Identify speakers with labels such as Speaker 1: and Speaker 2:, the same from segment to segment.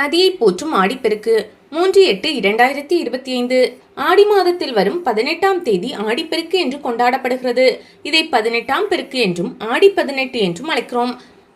Speaker 1: நதியை போற்றும் ஆடிப்பெருக்கு. மூன்று எட்டு இரண்டாயிரத்தி இருபத்தி ஐந்து. ஆடி மாதத்தில் வரும் பதினெட்டாம் தேதி ஆடிப்பெருக்கு என்று கொண்டாடப்படுகிறது. இதை பதினெட்டாம் பெருக்கு என்றும் ஆடி பதினெட்டு என்றும் அழைக்கிறோம்.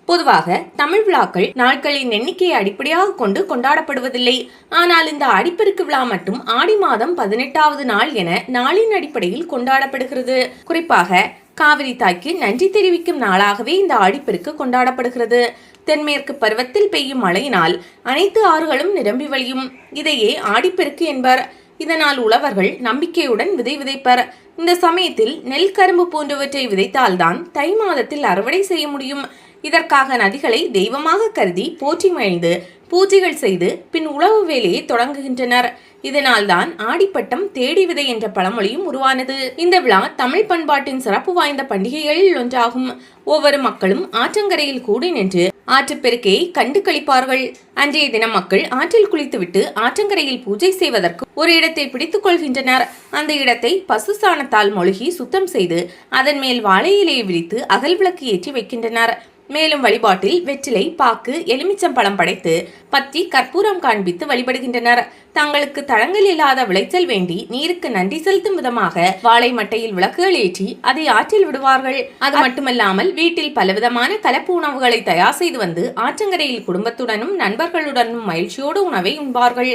Speaker 1: பொதுவாக தமிழ் விழாக்கள் நாட்களின் எண்ணிக்கையை அடிப்படையாக கொண்டு கொண்டாடப்படுவதில்லை. ஆனால் இந்த ஆடிப்பெருக்கு விழா மட்டும் ஆடி மாதம் பதினெட்டாவது நாள் என நாளின் அடிப்படையில் கொண்டாடப்படுகிறது. குறிப்பாக காவிரி தாய்க்கு நன்றி தெரிவிக்கும் நாளாகவே இந்த ஆடிப்பெருக்கு கொண்டாடப்படுகிறது. தென்மேற்கு பருவத்தில் பெய்யும் மழையினால் அனைத்து ஆறுகளும் நிரம்பி வழியும். இதையே ஆடிப்பெருக்கு என்பர். இதனால் உழவர்கள் நம்பிக்கையுடன் விதை விதைப்பர். இந்த சமயத்தில் நெல் கரும்பு போன்றவற்றை விதைத்தால்தான் தை மாதத்தில் அறுவடை செய்ய முடியும். இதற்காக நதிகளை தெய்வமாக கருதி போற்றி மகிழ்ந்து பூஜைகள் செய்து பின் உழவு வேலையை தொடங்குகின்றனர். இதனால்தான் ஆடிப்பட்டம் தேடி விதை என்ற பழமொழியும் உருவானது. இந்த விழா தமிழ் பண்பாட்டின் சிறப்பு வாய்ந்த பண்டிகைகளில் ஒன்றாகும். ஒவ்வொரு மக்களும் ஆற்றங்கரையில் கூடி நின்று ஆற்றுப்பெருக்கையை கண்டு கழிப்பார்கள் அன்றைய தினம் மக்கள் ஆற்றில் குளித்துவிட்டு ஆற்றங்கரையில் பூஜை செய்வதற்கு ஒரு இடத்தை பிடித்துக் கொள்கின்றனர். அந்த இடத்தை பசு சாணத்தால் மொழுகி சுத்தம் செய்து அதன் மேல் வாழை இலையை விரித்து அகல் விளக்கு ஏற்றி வைக்கின்றனர். மேலும் வழிபாட்டில் வெற்றிலை பாக்கு எலுமிச்சம்பழம் படைத்து பத்தி கற்பூரம் காண்பித்து வழிபடுகின்றனர். தங்களுக்கு தளங்கள் இல்லாத விளைச்சல் வேண்டி நீருக்கு நன்றி செலுத்தும் விதமாக வாழை மட்டையில் விளக்குகள் ஏற்றி அதை ஆற்றில் விடுவார்கள். அது மட்டுமல்லாமல் வீட்டில் பலவிதமான கலப்பு உணவுகளை தயார் செய்து வந்து ஆற்றங்கரையில் குடும்பத்துடனும் நண்பர்களுடனும் மகிழ்ச்சியோடு உணவை உண்பார்கள்.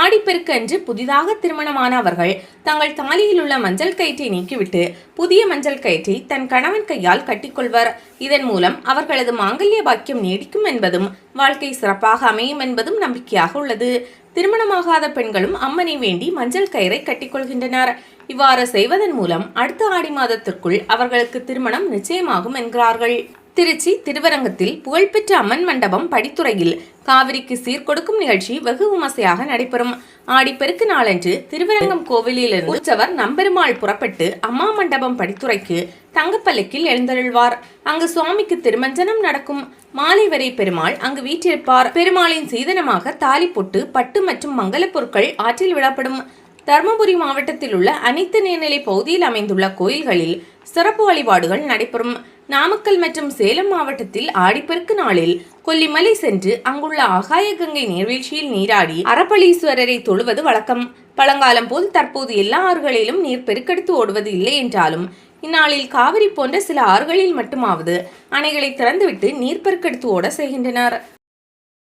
Speaker 1: ஆடிப்பெருக்கு அன்று புதிதாக திருமணமான அவர்கள் தங்கள் தாலியில் உள்ள மஞ்சள் கயிற்றை நீக்கிவிட்டு புதிய மஞ்சள் கயிற்றை தன் கணவன் கையால் கட்டிக்கொள்வர். இதன் மூலம் அவர்களது மாங்கல்ய பாக்கியம் நீடிக்கும் என்பதும் வாழ்க்கை சிறப்பாக அமையும் என்பதும் நம்பிக்கையாக உள்ளது. திருமணமாகாத பெண்களும் அம்மனை வேண்டி மஞ்சள் கயிறை கட்டிக்கொள்கின்றனர். இவ்வாறு செய்வதன் மூலம் அடுத்த ஆடி மாதத்திற்குள் அவர்களுக்கு திருமணம் நிச்சயமாகும் என்கிறார்கள். திருச்சி திருவரங்கத்தில் புகழ்பெற்ற அம்மன் மண்டபம் படித்துறையில் காவிரிக்கு சீர்கொடுக்கும் நிகழ்ச்சி வெகு விமர்சையாக நடைபெறும். ஆடிப்பெருக்கு நாளன்று திருவரங்கம் கோவிலிலிருந்து உற்சவர் நம்பெருமாள் புறப்பட்டு அம்மா மண்டபம் படித்துறைக்கு தங்கப்பல்லக்கில் எழுந்தருள்வார். அங்கு சுவாமிக்கு திருமஞ்சனம் நடக்கும். மாலை வரை பெருமாள் அங்கு வீற்றிருப்பார். பெருமாளின் சீதனமாக தாலி பொட்டு பட்டு மற்றும் மங்கலப் பொருட்கள் ஆற்றில் விடப்படும். தருமபுரி மாவட்டத்தில் உள்ள அனைத்து நீர்நிலை பகுதியில் அமைந்துள்ள கோயில்களில் சிறப்பு வழிபாடுகள் நடைபெறும். நாமக்கல் மற்றும் சேலம் மாவட்டத்தில் ஆடிப்பெருக்கு நாளில் கொல்லிமலை சென்று அங்குள்ள ஆகாய கங்கை நீர்வீழ்ச்சியில் நீராடி அரப்பளீஸ்வரரை தொழுவது வழக்கம். பழங்காலம் போல் தற்போது எல்லா ஆறுகளிலும் நீர் பெருக்கெடுத்து ஓடுவது இல்லை என்றாலும் இந்நாளில் காவிரி போன்ற சில ஆறுகளில் மட்டுமாவது அணைகளை திறந்துவிட்டு நீர் பெருக்கெடுத்து ஓட செய்கின்றனர்.